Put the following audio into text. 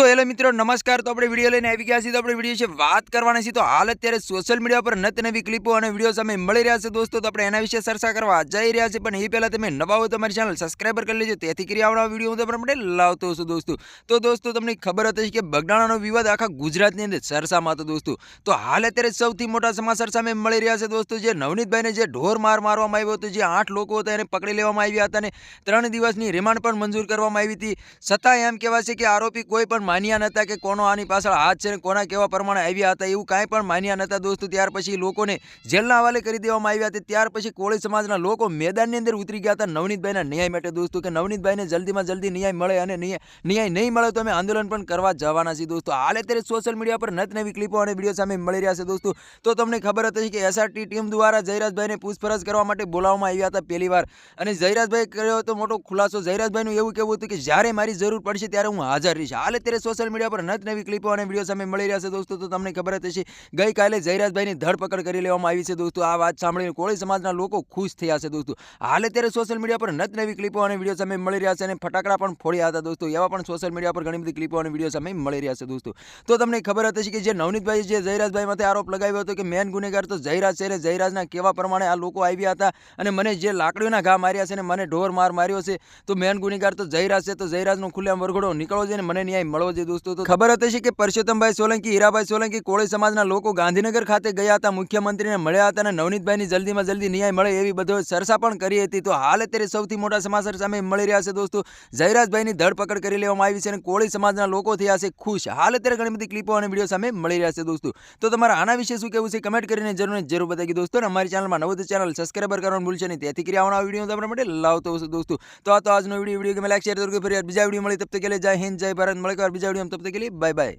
તો હેલો મિત્રો, નમસ્કાર. તો આપણે વીડિયો લઈને આવી ગયા છીએ. તો આપણે વીડિયો છે વાત કરવાના છે તો હાલ અત્યારે સોશિયલ મીડિયા પર નત નવી ક્લિપો અને વીડિયો સામે મળી રહ્યા છે દોસ્તો. તો આપણે એના વિશે ચર્ચા કરવા જઈ રહ્યા છે પણ એ પહેલાં તમે નવા હોય તમારી ચેનલ સબસ્ક્રાઈબર કરી લેજો. તેથી કરી આવનાર વીડિયો હું તમારા માટે લાવતો છું દોસ્તો. તો દોસ્તો, તમને ખબર હતી કે બગડાણાનો વિવાદ આખા ગુજરાતની અંદર ચર્ચામાં હતો દોસ્તો. તો હાલ અત્યારે સૌથી મોટા સમાચાર સામે મળી રહ્યા છે દોસ્તો. જે નવનીતભાઈને જે ઢોર માર મારવામાં આવ્યો હતો, જે આઠ લોકો હતા એને પકડી લેવામાં આવ્યા હતા અને ત્રણ દિવસની રિમાન્ડ પણ મંજૂર કરવામાં આવી હતી. છતાં એમ કહેવાય છે કે આરોપી કોઈ પણ માન્યા નહોતા કે કોનો આની પાછળ હાથ છે ને કોના કેવા પ્રમાણે આવ્યા હતા, એવું કાંઈ પણ માન્યા નહોતા દોસ્તો. ત્યાર પછી લોકોને જેલના હવાલે કરી દેવામાં આવ્યા હતા. ત્યાર પછી કોળી સમાજના લોકો મેદાનની અંદર ઉતરી ગયા હતા. નવનીતભાઈના ન્યાય માટે દોસ્તો કે નવનીતભાઈને જલ્દીમાં જલ્દી ન્યાય મળે અને ન્યાય નહીં મળે તો અમે આંદોલન પણ કરવા જવાના છીએ દોસ્તો. હાલ અત્યારે સોશિયલ મીડિયા પર નત નવી ક્લિપો અને વીડિયો સામે મળી રહ્યા છે દોસ્તો. તો તમને ખબર હતી કે એસઆરટી ટીમ દ્વારા જયરાજભાઈને પૂછપરછ કરવા માટે બોલાવવામાં આવ્યા હતા પહેલી વાર અને જયરાજભાઈ કર્યો હતો મોટો ખુલાસો. જયરાજભાઈનું એવું કેવું હતું કે જ્યારે મારી જરૂર પડશે ત્યારે હું હાજર રહીશ. હાલ અત્યારે સોશિયલ મીડિયા પર નત નવી ક્લિપો અને વીડિયો સામે મળી રહ્યા છે દોસ્તો, તો તમને ખબર જ હશે, ગઈકાલે જયરાજભાઈની ધરપકડ કરી લેવામાં આવી છે દોસ્તો. આ વાત સાંભળીને કોળી સમાજના લોકો ખુશ થયા છે દોસ્તો. હાલ અત્યારે સોશિયલ મીડિયા પર નત નવી ક્લિપો અને વીડિયો સામે મળી રહ્યા છે અને ફટાકડા પણ ફોડ્યા હતા દોસ્તો. એવા પણ સોશિયલ મીડિયા પર ઘણી બધી ક્લિપો અને વીડિયો સામે મળી રહ્યા છે દોસ્તો. તો તમને ખબર હતી કે જે નવનીતભાઈ જે જયરાજભાઈ માટે આરોપ લગાવ્યો હતો કે મેન ગુનેગાર તો જયરાજ છે જયરાજના કેવા પ્રમાણે આ લોકો આવ્યા હતા અને મને જે લાકડીઓના ઘા માર્યા છે અને મને ઢોર માર માર્યો છે, તો મેન ગુનેગાર તો જયરાજ છે, તો જયરાજનો ખુલ્લેઆમ વરઘોડો નીકળો છે અને મને ન્યાય મળવો મળવો છે દોસ્તો, તો ખબર હતી છે કે પરસોત્તમભાઈ સોલંકી, હીરાભાઈ સોલંકી કોળી સમાજના લોકો ગાંધીનગર ખાતે ગયા હતા, મુખ્યમંત્રીને મળ્યા હતા અને નવનીતભાઈની જલ્દીમાં જલ્દી ન્યાય મળે એવી બધો ચર્ચા પણ કરી હતી. તો હાલ અત્યારે સૌથી મોટા સમાચાર સામે મળી રહ્યા છે દોસ્તો. જયરાજભાઈની ધરપકડ કરી લેવામાં આવી છે અને કોળી સમાજના લોકો થયા છે ખુશ. હાલ અત્યારે ઘણી બધી ક્લિપો અને વીડિયો સામે મળી રહ્યા છે દોસ્તો. તો તમારા આના વિશે શું કહેવું છે કમેન્ટ કરીને જરૂર જરૂર બતાવી દોસ્તો અને અમારી ચેનલમાં નવું ચેનલ સબસ્ક્રાઈબર કરવાનું ભૂલશે નહીં. તેથી કરી આવવાના વીડિયો તમારા માટે લાવતો હશે દોસ્તો. તો આ તો આજનો વીડિયો વીડિયો ગમે લાઈક, શેર કરો ફરી બીજા વીડિયો મળી તબ તક જય હિન્દ, જય ભારત. મળે और बीजा वीडियो में तब तक के लिए बाय बाय